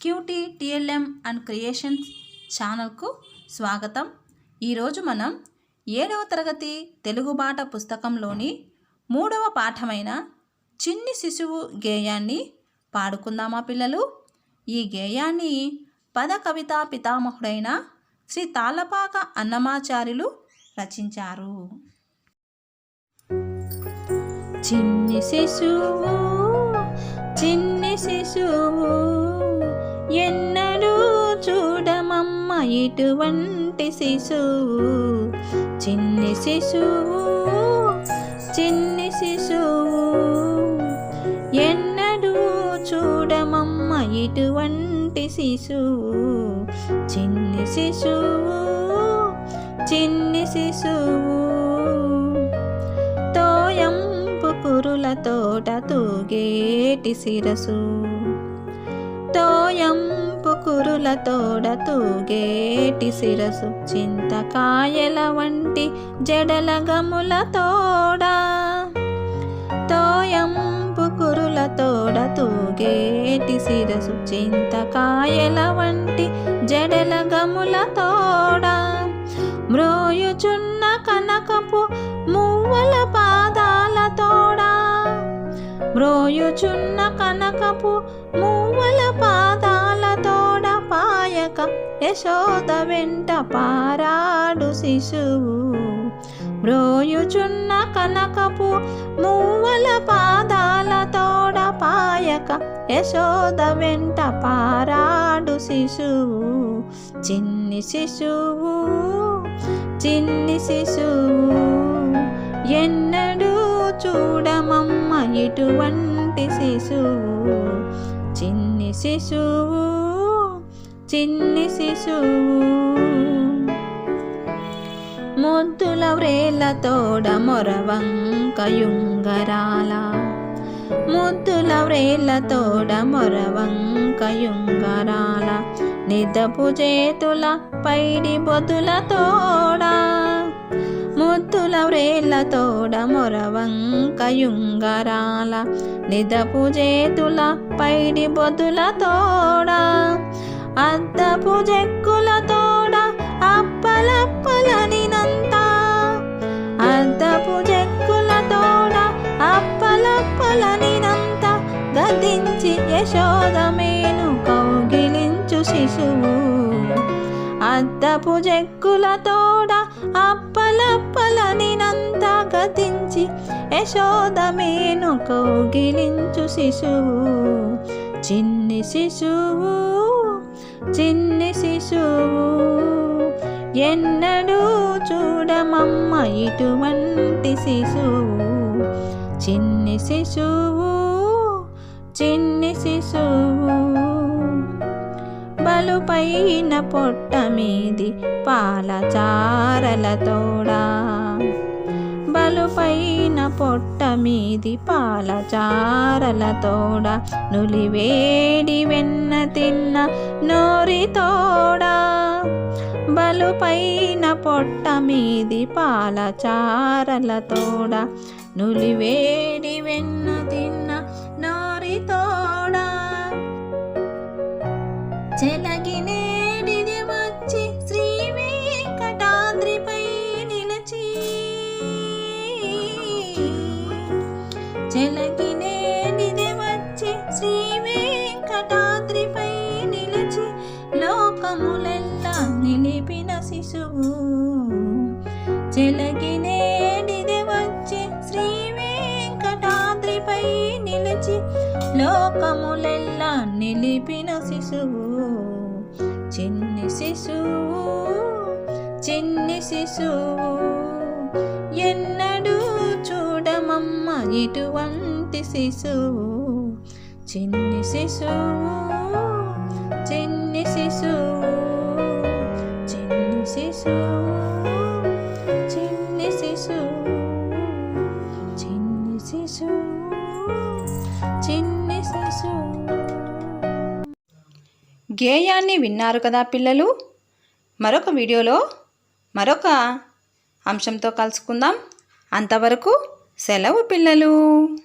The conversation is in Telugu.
క్యూటీ టిఎల్ఎం అండ్ క్రియేషన్స్ ఛానల్కు స్వాగతం. ఈరోజు మనం ఏడవ తరగతి తెలుగు బాట పుస్తకంలోని మూడవ పాఠమైన చిన్ని శిశువు గేయాన్ని పాడుకుందామా పిల్లలు? ఈ గేయాన్ని పద కవితా పితామహుడైన శ్రీ తాళపాక అన్నమాచార్యులు రచించారు. చిన్ని శిశువు చిన్ని శిశువు ఎన్నడూ చూడమమ్మ ఇటువంటి శిశువు. చిన్ని శిశువు చిన్ని శిశువు. ఎన్నడూ చూడమమ్మ ఇటువంటి శిశువు. చిన్ని శిశువు చిన్ని శిశువు. తోయంపు పురుల తోట తూగేటి శిరసు. తోయంపు కురుల తోడ తూగేటి శిరసు చింతకాయల వంటి జడల గముల తోడ. తోయంపు కురుల తోడ తూగేటి శిరసు చింతకాయల వంటి జడల గముల తోడ. మ్రోయుచున్న కనకపు మువ్వల బ్రోయుచున్న కనకపు మూవల పాదాల తోడ పాయక యశోద వెంట పారాడు శిశువు. బ్రోయుచున్న కనకపు మూవల పాదాల తోడ పాయక యశోద వెంట పారాడు శిశువు. చిన్ని శిశువు చిన్ని శిశువు ఎన్నడూ చూడమమ్మ ఇటువంటి శిశువు చిన్ని శిశువు చిన్ని శిశువు. ముద్దుల వ్రేళ్ళ తోడ మొరవంకయుంగరాల ముద్దుల వ్రేళ్ళ తోడ మొరవంకయుంగరాల నిదపు చేతుల పైడి బొదుల తోడా. ముత్తుల వ్రేళ్ళ తోడ మొరవంకయుంగరాల నిదపు చేతుల పైడి బొదుల తోడ అద్దపు జెక్కుల తోడ అప్పలప్పలనినంత అద్దపు జెక్కుల తోడ అప్పలప్పలనినంత గదించి యశోదమేను కౌగిలించు శిశువు. అద్దపు జెక్కుల తోడ అప్పలప్పలనినంత గతించి యశోదమేను కోగిలించు శిశువు. చిన్ని శిశువు చిన్ని శిశువు ఎన్నడూ చూడమమ్మ ఇటువంటి శిశువు. చిన్ని శిశువు చిన్ని శిశువు. బలుపైన పొట్ట మీది పాలచారలతోడా చారల బలుపైన పొట్ట మీది పాల నులివేడి వెన్న తిన్న నోరితోడా బలుపైన పొట్ట మీది పాల నులివేడి వెన్న తిన్న నిలిపిన శిశువు. చెలగినేడిది వచ్చి శ్రీ వెంకటాద్రిపై నిలిచి లోకములెల్లా నిలిపిన శిశువు. చిన్ని శిశువు చిన్ని శిశువు. ఎన్నడూ చూడమమ్మ ఇటువంటి శిశువు. చిన్ని శిశువు శిశు చిన్ని శిశు చిన్ని శిశు చిన్ని శిశు. గేయాన్ని విన్నారు కదా పిల్లలు? మరొక వీడియోలో మరొక అంశంతో కలుసుకుందాం. అంతవరకు సెలవు పిల్లలు.